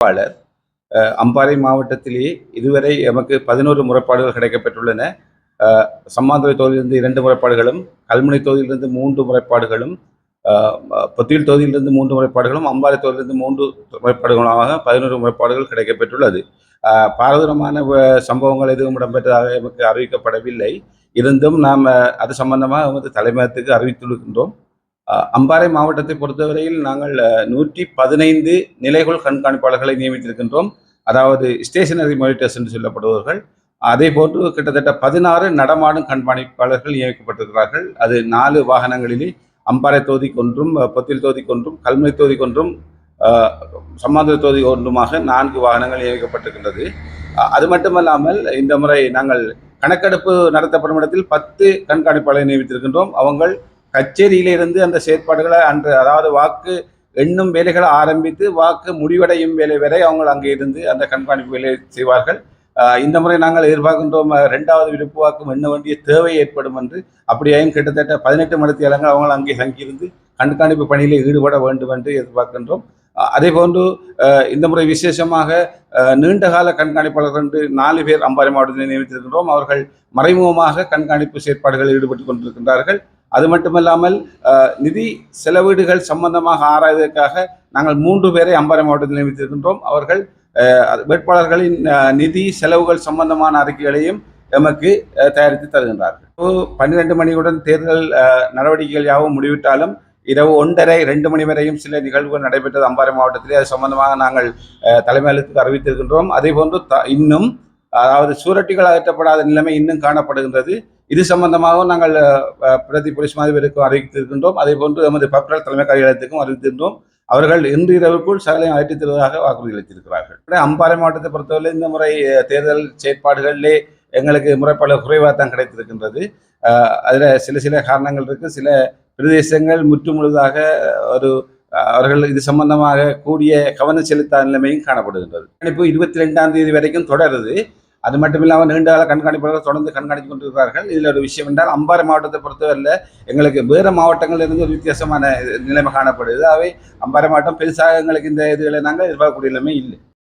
வேட்பாளர். அம்பாறை மாவட்டத்திலேயே இதுவரை எமக்கு பதினோரு முறைப்பாடுகள் கிடைக்கப்பெற்றுள்ளன. அஹ், சம்மாந்துறை தொகுதியிலிருந்து இரண்டு முறைப்பாடுகளும் கல்முனை தொகுதியிலிருந்து மூன்று முறைப்பாடுகளும் பொத்தியில் தொகுதியிலிருந்து மூன்று முறைப்பாடுகளும் அம்பாறை தொகுதியிலிருந்து மூன்று முறைப்பாடுகளுமாக பதினோரு முறைப்பாடுகள் கிடைக்கப்பெற்றுள்ளது. பாரதூரமான சம்பவங்கள் எதுவும் இடம்பெற்றதாக எமக்கு அறிவிக்கப்படவில்லை. இருந்தும் நாம் அது சம்பந்தமாக வந்து தலைமையகத்துக்கு அறிவித்துள்ளோம். அம்பாறை மாவட்டத்தை பொறுத்தவரையில் நாங்கள் நூற்றி பதினைந்து நிலைகள் கண்காணிப்பாளர்களை நியமித்திருக்கின்றோம். அதாவது ஸ்டேஷனரி மானிட்டர்ஸ் என்று சொல்லப்படுபவர்கள். அதே போன்று கிட்டத்தட்ட பதினாறு நடமாடும் கண்காணிப்பாளர்கள் நியமிக்கப்பட்டிருக்கிறார்கள். அது நாலு வாகனங்களிலே அம்பாறை தொகுதிக்கொன்றும் பொத்தில் தொகுதிக்கொன்றும் கல்முனை தொகுதிக்கொன்றும் ஒன்றும் தொகுதி ஒன்றுமாக நான்கு வாகனங்கள் நியமிக்கப்பட்டிருக்கின்றது. அது மட்டுமல்லாமல் இந்த முறை நாங்கள் கணக்கெடுப்பு நடத்தப்படும் இடத்தில் பத்து கண்காணிப்பாளரை நியமித்திருக்கின்றோம். அவங்கள் கச்சேரியிலிருந்து அந்த செயற்பாடுகளை அன்று அதாவது வாக்கு எண்ணும் வேலைகளை ஆரம்பித்து வாக்கு முடிவடையும் வேலை வரை அவங்க அங்கே இருந்து அந்த கண்காணிப்பு வேலை செய்வார்கள். இந்த முறை நாங்கள் எதிர்பார்க்கின்றோம் ரெண்டாவது இரண்டாவது விருப்பு வாக்கும் எண்ண வேண்டிய தேவை ஏற்படும் என்று. அப்படியாயும் கிட்டத்தட்ட பதினெட்டு மணித்தியாலங்கள் அவங்க அங்கே தங்கியிருந்து கண்காணிப்பு பணியில் ஈடுபட வேண்டும் என்று எதிர்பார்க்கின்றோம். அதே போன்று இந்த முறை விசேஷமாக நீண்டகால கண்காணிப்பாளர்கள் என்று நாலு பேர் அம்பாறை மாவட்டத்தில் நியமித்திருக்கின்றோம். அவர்கள் மறைமுகமாக கண்காணிப்பு செயற்பாடுகளில் ஈடுபட்டு கொண்டிருக்கின்றார்கள். அது மட்டுமல்லாமல் நிதி செலவீடுகள் சம்பந்தமாக ஆராய்வதற்காக நாங்கள் மூன்று பேரை அம்பாறை மாவட்டத்தில் நியமித்திருக்கின்றோம். அவர்கள் வேட்பாளர்களின் நிதி செலவுகள் சம்பந்தமான அறிக்கைகளையும் எமக்கு தயாரித்து தருகின்றார்கள். இப்போ பன்னிரண்டு மணியுடன் தேர்தல் நடவடிக்கைகள் யாவும் முடிவிட்டாலும் இரவு ஒன்றரை ரெண்டு மணி வரையும் சில நிகழ்வுகள் நடைபெற்றது அம்பாறை மாவட்டத்திலே. அது சம்பந்தமாக நாங்கள் தலைமை அலுவலகத்துக்கு அறிவித்திருக்கின்றோம். அதே போன்று த இன்னும் அதாவது சூரட்டிகள் அகற்றப்படாத நிலைமை இன்னும் காணப்படுகின்றது. இது சம்பந்தமாகவும் நாங்கள் பிரதி போலீஸ் மாதிபருக்கும் அறிவித்திருக்கின்றோம். அதே போன்று எமது பப்ரல் தலைமை காரியாலயத்துக்கும் அறிவித்திருந்தோம். அவர்கள் இன்று இரவுக்குள் சகலையும் அழைத்துத் தருவதாக வாக்குறுதி அளித்திருக்கிறார்கள். அம்பாறை மாவட்டத்தை பொறுத்தவரை இந்த முறை தேர்தல் செயற்பாடுகளிலே எங்களுக்கு முறைப்பாடு குறைவாக தான் கிடைத்திருக்கின்றது. அதில் சில சில காரணங்கள் இருக்குது சில பிரதேசங்கள் முற்று முழுதாக ஒரு அவர்கள் இது சம்பந்தமாக கூடிய கவனம் செலுத்தாத நிலைமையும் காணப்படுகின்றது. இப்போ இருபத்தி ரெண்டாம் தேதி வரைக்கும் தொடருது. அது மட்டும் இல்லாமல் நீண்ட கால கண்காணிப்பாளர்கள் தொடர்ந்து கண்காணித்து கொண்டிருக்கிறார்கள். இதில் ஒரு விஷயம் என்றால் அம்பாறை மாவட்டத்தை பொறுத்தவரையில் எங்களுக்கு வேறு மாவட்டங்களில் இருந்து ஒரு வித்தியாசமான நிலைமை காணப்படுது. அவை அம்பாறை மாவட்டம் பெருசாக எங்களுக்கு இந்த இதுகளை நாங்கள் எதிர்பார்க்கக்கூடிய நிலைமை இல்லை.